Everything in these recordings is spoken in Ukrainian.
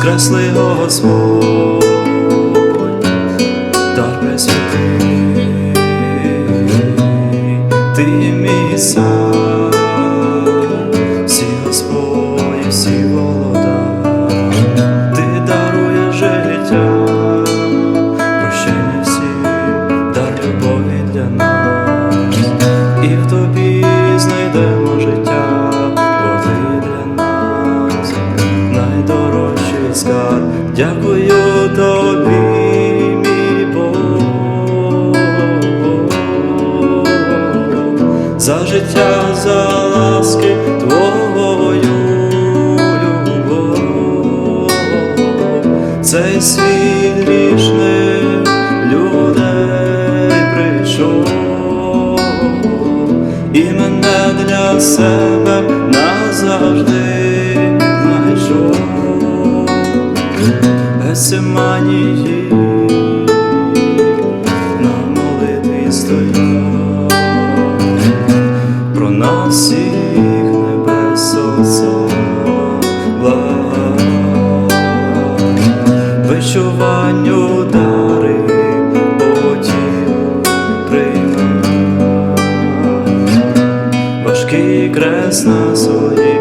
воскреслий Господь, дар пресвятий, ти мій цар, скарб. Дякую тобі, за життя, за ласки твою любов, цей світ грішних людей прийшов і мене для себе назавжди Гесиманії на молитві стояв про нас всіх небес Отця. Благав. Вичуванню дари потім приймав важкий крест на свої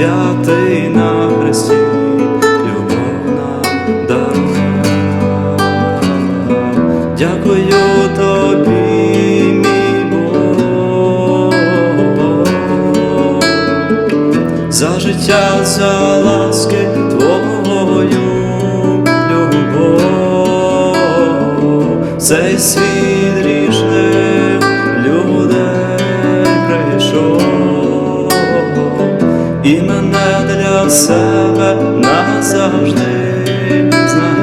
розп'ятий на хресті, любов нам дарував. Дякую тобі, мій Бог, за життя, за ласки твою любов, цей світ себе назавжди знає.